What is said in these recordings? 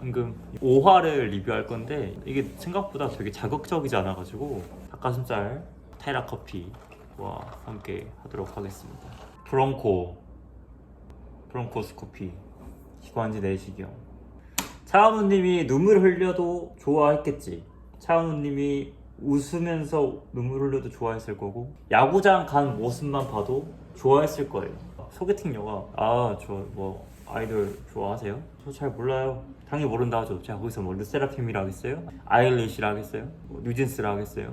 방금 5화를 리뷰할 건데 이게 생각보다 되게 자극적이지 않아가지고 닭가슴살 타이라 커피와 함께 하도록 하겠습니다. 브론코 브론코스코피 기관지 내시경 차은우님이 눈물 흘려도 좋아했겠지. 차은우님이 웃으면서 눈물 흘려도 좋아했을 거고 야구장 간 모습만 봐도 좋아했을 거예요. 소개팅 영화 아저 뭐 아이돌 좋아하세요? 저 잘 몰라요. 당연히 모른다 하죠. 제가 거기서 뭐 르세라핌이라 하겠어요? 아일리시라 하겠어요? 뭐 뉴진스라 하겠어요?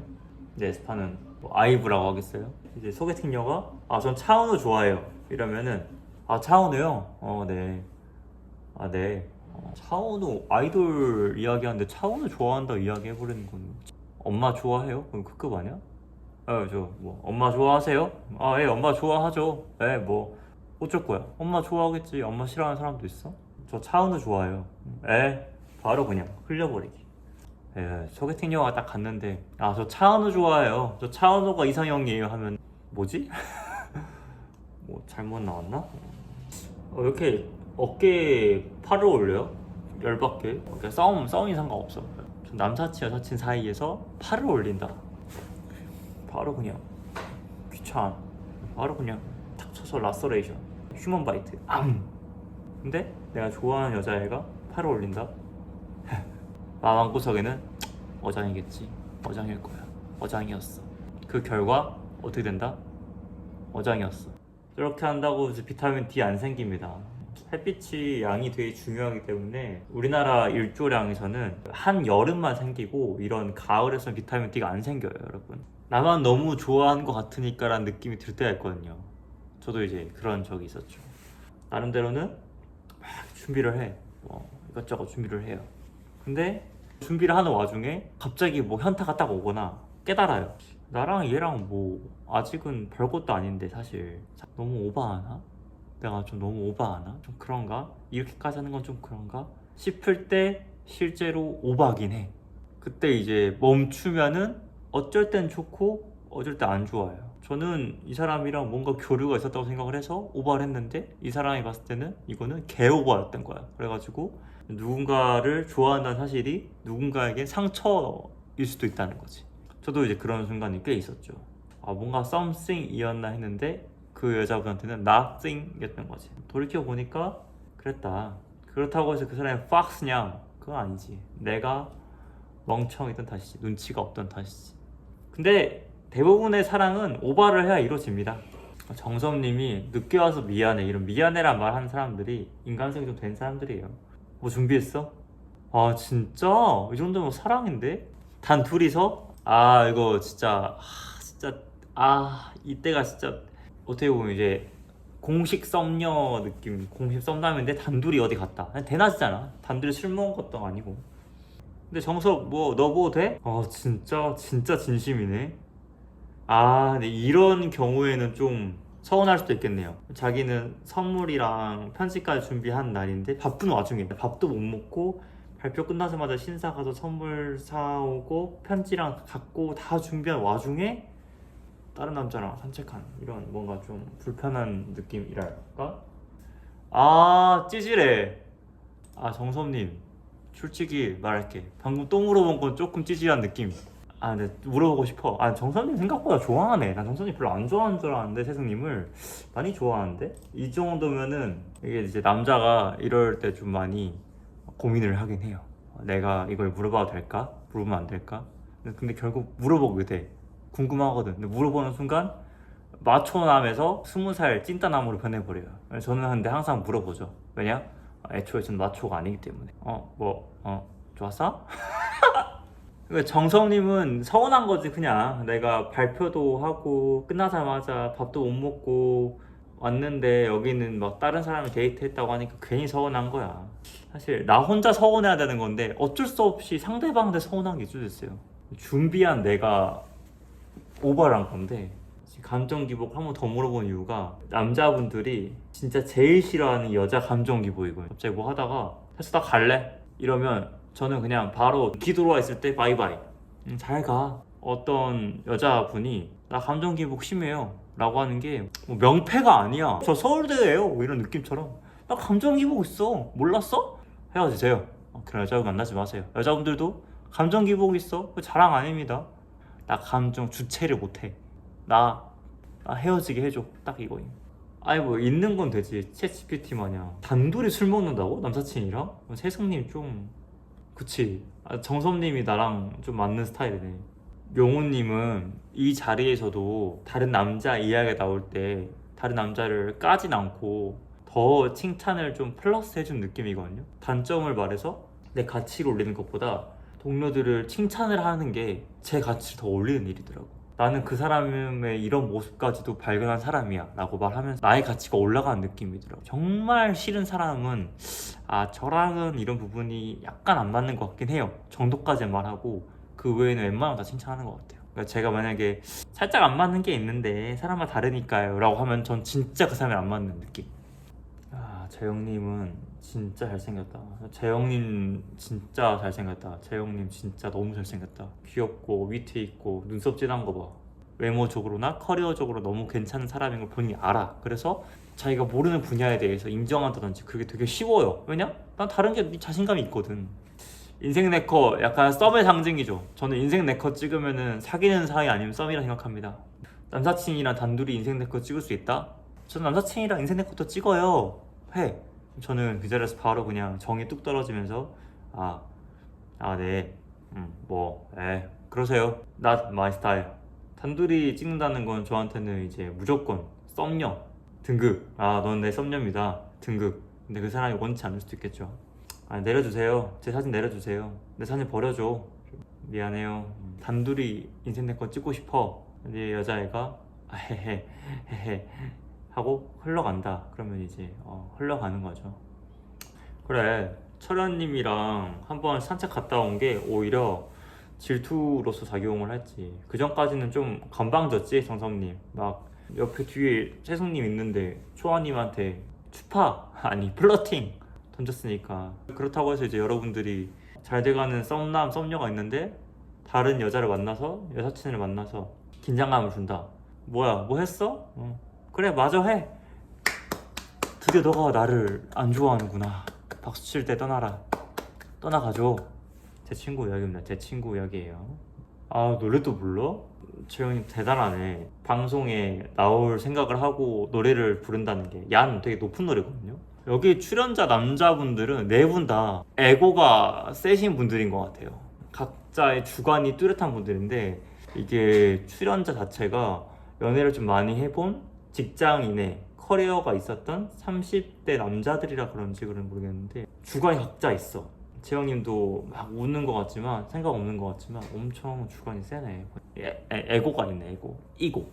이제 에스파는 뭐 아이브라고 하겠어요? 이제 소개팅 영화 아전 차은우 좋아해요. 이러면은 아 차은우요? 어 네. 아 네. 어, 차은우 아이돌 이야기하는데 차은우 좋아한다 이야기 해버리는 건 엄마 좋아해요? 그럼 그급 아니야? 어저뭐 엄마 좋아하세요? 아 예 엄마 좋아하죠. 예 뭐 어쩔 거야? 엄마 좋아하겠지. 엄마 싫어하는 사람도 있어? 저 차은우 좋아해요. 에 바로 그냥 흘려버리기. 예 소개팅 영화 딱 갔는데 아 저 차은우 좋아해요. 저 차은우가 이상형이에요 하면 뭐지? 뭐 잘못 나왔나? 어, 이렇게 어깨에 팔을 올려요? 열받게 그러니까 싸움 싸움이 상관없어 전 남사친 여사친 사이에서 팔을 올린다 바로 그냥 귀찮 바로 그냥 탁 쳐서 라서레이션 휴먼 바이트 앙 근데 내가 좋아하는 여자애가 팔을 올린다 마음 구석에는 어장이겠지 어장일 거야 어장이었어 그 결과 어떻게 된다? 어장이었어 이렇게 한다고 비타민 D 안 생깁니다. 햇빛이 양이 되게 중요하기 때문에 우리나라 일조량에서는 한 여름만 생기고 이런 가을에서는 비타민 D가 안 생겨요, 여러분. 나만 너무 좋아하는 것 같으니까 라는 느낌이 들 때가 있거든요. 저도 이제 그런 적이 있었죠. 나름대로는 막 준비를 해. 뭐 이것저것 준비를 해요. 근데 준비를 하는 와중에 갑자기 뭐 현타가 딱 오거나 깨달아요. 나랑 얘랑 뭐 아직은 별것도 아닌데 사실 너무 오바하나? 내가 좀 너무 오바하나? 좀 그런가? 이렇게까지 하는 건 좀 그런가? 싶을 때 실제로 오바긴 해. 그때 이제 멈추면은 어쩔 땐 좋고 어쩔 때안 좋아요. 저는 이 사람이랑 뭔가 교류가 있었다고 생각을 해서 오바를 했는데 이 사람이 봤을 때는 이거는 개오바였던 거야. 그래가지고 누군가를 좋아한다는 사실이 누군가에게 상처일 수도 있다는 거지. 저도 이제 그런 순간이 꽤 있었죠. 아, 뭔가 something이었나 했는데 그 여자분한테는 nothing이었던 거지. 돌이켜 보니까 그랬다. 그렇다고 해서 그 사람이 fox냐? 그건 아니지. 내가 멍청이던 탓이지. 눈치가 없던 탓이지. 근데 대부분의 사랑은 오바를 해야 이루어집니다. 정섭님이 늦게 와서 미안해 이런 미안해란 말 하는 사람들이 인간성이 좀 된 사람들이에요. 뭐 준비했어? 아 진짜 이 정도면 사랑인데? 단 둘이서 아 이거 진짜 아, 진짜 아 이때가 진짜 어떻게 보면 이제 공식 썸녀 느낌 공식 썸남인데 단둘이 어디 갔다 대낮이잖아 단둘이 술 먹은 것도 아니고 근데 정석 뭐너뭐 돼? 아 진짜 진짜 진심이네 아 근데 이런 경우에는 좀 서운할 수도 있겠네요. 자기는 선물이랑 편지까지 준비한 날인데 바쁜 와중에 밥도 못 먹고 발표 끝나자마자 신사 가서 선물 사오고 편지랑 갖고 다 준비한 와중에 다른 남자랑 산책한 이런 뭔가 좀 불편한 느낌이랄까? 아 찌질해. 아 정섭님. 솔직히 말할게. 방금 또 물어본 건 조금 찌질한 느낌 아 근데 물어보고 싶어 아 정섭님 생각보다 좋아하네 난 정섭님 별로 안 좋아하는 줄 알았는데 세승님을 많이 좋아하는데 이 정도면은 이게 이제 남자가 이럴 때 좀 많이 고민을 하긴 해요. 내가 이걸 물어봐도 될까? 물어보면 안 될까? 근데 결국 물어보게 돼. 궁금하거든. 근데 물어보는 순간 마초남에서 스무 살 찐따남으로 변해버려요. 저는 근데 항상 물어보죠. 왜냐? 애초에 저는 마초가 아니기 때문에. 어, 뭐, 어, 좋았어? 정성님은 서운한 거지 그냥 내가 발표도 하고 끝나자마자 밥도 못 먹고 왔는데 여기는 막 다른 사람이 데이트했다고 하니까 괜히 서운한 거야. 사실 나 혼자 서운해야 되는 건데 어쩔 수 없이 상대방한테 서운한 게 있어졌어요. 준비한 내가 오버를 한 건데 감정 기복 한 번 더 물어본 이유가 남자분들이 진짜 제일 싫어하는 여자 감정 기복이고요. 갑자기 뭐 하다가 됐어 나 갈래 이러면 저는 그냥 바로 기 들어와 있을 때 바이바이 음, 잘 가. 어떤 여자분이 나 감정 기 복 심해요 라고 하는 게 뭐 명패가 아니야 저 서울대예요 뭐 이런 느낌처럼 나 감정 기복 있어 몰랐어? 헤어지세요 어, 그런 여자분 만나지 마세요. 여자분들도 감정 기복 있어. 그거 자랑 아닙니다. 나 감정 주체를 못해. 나, 나 헤어지게 해줘. 딱 이거임. 아니 뭐 있는 건 되지. 챗 GPT 마냥 단둘이 술 먹는다고 남사친이랑? 세승님 좀 그치. 아, 정섭님이 나랑 좀 맞는 스타일이네. 용호님은 이 자리에서도 다른 남자 이야기가 나올 때 다른 남자를 까진 않고 더 칭찬을 좀 플러스 해준 느낌이거든요. 단점을 말해서 내 가치를 올리는 것보다 동료들을 칭찬을 하는 게 제 가치를 더 올리는 일이더라고. 나는 그 사람의 이런 모습까지도 발견한 사람이야 라고 말하면서 나의 가치가 올라가는 느낌이더라고. 정말 싫은 사람은 아 저랑은 이런 부분이 약간 안 맞는 것 같긴 해요. 정도까지 말하고 그 외에는 웬만하면 다 칭찬하는 것 같아요. 그러니까 제가 만약에 살짝 안 맞는 게 있는데 사람마다 다르니까요 라고 하면 전 진짜 그 사람이 안 맞는 느낌. 아 재영님은 진짜 잘생겼다. 재영님 진짜 잘생겼다. 재영님 진짜 너무 잘생겼다. 귀엽고 위트 있고 눈썹 진한 거 봐. 외모적으로나 커리어적으로 너무 괜찮은 사람인 걸 본인이 알아. 그래서 자기가 모르는 분야에 대해서 인정한다든지 그게 되게 쉬워요. 왜냐? 난 다른 게 자신감이 있거든. 인생 네커 약간 썸의 상징이죠. 저는 인생 네커 찍으면은 사귀는 사이 아니면 썸이라 생각합니다. 남사친이랑 단둘이 인생 네커 찍을 수 있다? 저는 남사친이랑 인생 네커도 찍어요. 해. 저는 그 자리에서 바로 그냥 정이 뚝 떨어지면서 아, 아 네, 음, 뭐, 에 그러세요. Not my style. 단둘이 찍는다는 건 저한테는 이제 무조건 썸녀 등급. 아, 넌 내 썸녀입니다. 등급. 근데 그 사람이 원치 않을 수도 있겠죠. 아, 내려주세요. 제 사진 내려주세요. 내 사진 버려줘. 미안해요. 음, 단둘이 인생 내거 찍고 싶어. 근데 여자애가 아, 헤헤 헤헤 하고 흘러간다. 그러면 이제 어, 흘러가는 거죠. 그래 철현님이랑 한번 산책 갔다 온 게 오히려 질투로서 작용을 했지. 그 전까지는 좀 건방졌지 정섭님. 막 옆에 뒤에 세숙님 있는데 초아님한테 추파 아니 플러팅 던졌으니까 그렇다고 해서 이제 여러분들이 잘 돼가는 썸남 썸녀가 있는데 다른 여자를 만나서 여사친을 만나서 긴장감을 준다. 뭐야 뭐 했어? 어. 그래 마저 해. 드디어 너가 나를 안 좋아하는구나. 박수 칠 때 떠나라. 떠나가죠. 제 친구 이야기입니다. 제 친구 이야기예요. 아 노래도 불러? 재영님 대단하네. 방송에 나올 생각을 하고 노래를 부른다는 게 얀 되게 높은 노래거든요. 여기 출연자 남자분들은 네 분 다 에고가 세신 분들인 것 같아요. 각자의 주관이 뚜렷한 분들인데 이게 출연자 자체가 연애를 좀 많이 해본 직장인의 커리어가 있었던 30대 남자들이라 그런지 그런 모르겠는데 주관이 각자 있어. 재영님도 막 웃는 것 같지만 생각 없는 것 같지만 엄청 주관이 세네. 에, 에, 에고가 있네 에고. 이고.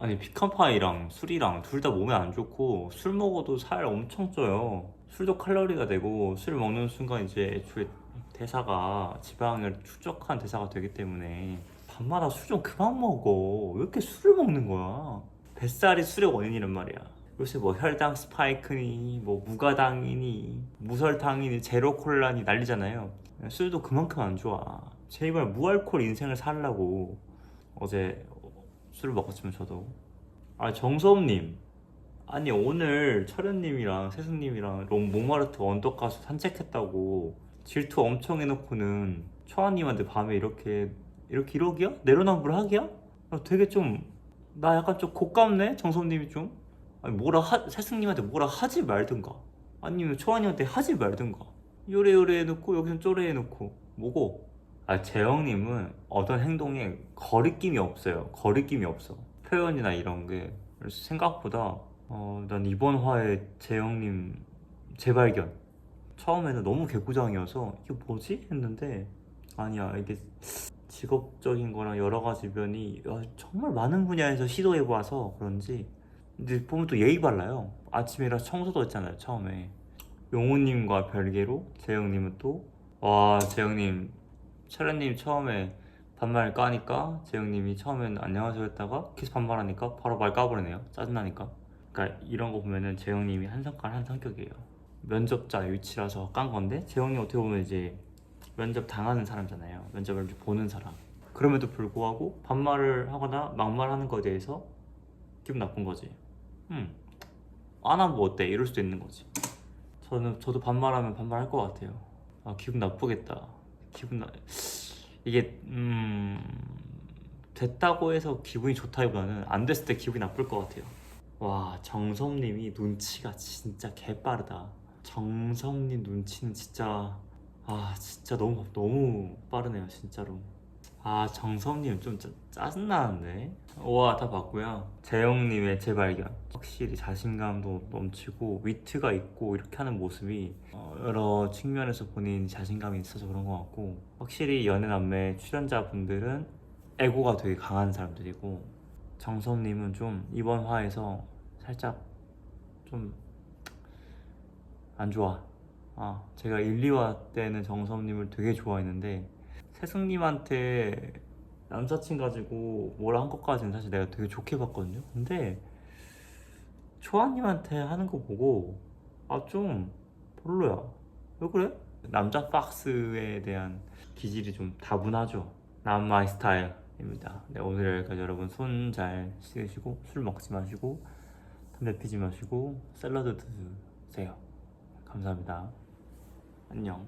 아니 피칸파이랑 술이랑 둘 다 몸에 안 좋고 술 먹어도 살 엄청 쪄요. 술도 칼로리가 되고 술 먹는 순간 이제 애초에 대사가 지방을 축적한 대사가 되기 때문에 밤마다 술 좀 그만 먹어. 왜 이렇게 술을 먹는 거야? 뱃살이 술의 원인이란 말이야. 요새 뭐 혈당 스파이크니 뭐 무가당이니 무설탕이니 제로콜라니 난리잖아요. 술도 그만큼 안 좋아. 제발 무알콜 인생을 살라고 어제 술을 먹었지만 저도 아 정섭님 아니 오늘 철현님이랑 세승님이랑 롱 몽마르트 언덕 가서 산책했다고 질투 엄청 해놓고는 초아님한테 밤에 이렇게 이렇게 이러기야? 내로남불 하기야? 아, 되게 좀 나 약간 좀 고깝네 정섭님이 좀. 아니 뭐라 하, 세승님한테 뭐라 하지 말든가. 아니면 초아님한테 하지 말든가. 요래요래 해놓고 여기서 쪼래 해놓고. 뭐고? 아 재영님은 어떤 행동에 거리낌이 없어요. 거리낌이 없어. 표현이나 이런 게 생각보다 어, 난 이번 화에 재영님 재발견 처음에는 너무 개구장이어서 이게 뭐지? 했는데 아니야 이게 직업적인 거랑 여러 가지 면이 야, 정말 많은 분야에서 시도해봐서 그런지 근데 보면 또 예의 발라요. 아침이라 청소도 했잖아요 처음에. 용호님과 별개로 재영님은 또 와 재영님. 철현님 처음에 반말 까니까 재영님이 처음엔 안녕하세요 했다가 계속 반말하니까 바로 말 까버리네요. 짜증나니까. 그러니까 이런 거 보면은 재영님이 한 성깔 한 성격이에요 면접자 위치라서 깐 건데 재영님 어떻게 보면 이제 면접 당하는 사람잖아요 면접을 보는 사람 그럼에도 불구하고 반말을 하거나 막말하는 거에 대해서 기분 나쁜 거지. 음. 안 하면 뭐 어때? 이럴 수도 있는 거지. 저는 저도 반말하면 반말할 것 같아요. 아 기분 나쁘겠다. 기분 나 이게 음 됐다고 해서 기분이 좋다기보다는 안 됐을 때 기분이 나쁠 것 같아요. 와 정섭님이 눈치가 진짜 개빠르다. 정섭님 눈치는 진짜 아 진짜 너무 너무 빠르네요 진짜로. 아 정섭님 좀 짜, 짜증나는데? 와다 봤고요. 재영님의 재발견. 확실히 자신감도 넘치고 위트가 있고 이렇게 하는 모습이 어, 여러 측면에서 본인 자신감이 있어서 그런 것 같고 확실히 연애남매 출연자분들은 에고가 되게 강한 사람들이고 정섭님은 좀 이번 화에서 살짝 좀 안 좋아 아 제가 1, 2화 때는 정섭님을 되게 좋아했는데 세승님한테 남사친 가지고 뭐라 한 것까지는 사실 내가 되게 좋게 봤거든요. 근데 초아님한테 하는 거 보고 아 좀 별로야. 왜 그래? 남자 박스에 대한 기질이 좀 다분하죠. 난 마이 스타일입니다. 네, 오늘 여기까지 여러분 손 잘 씻으시고 술 먹지 마시고 담배 피지 마시고 샐러드 드세요. 감사합니다. 안녕.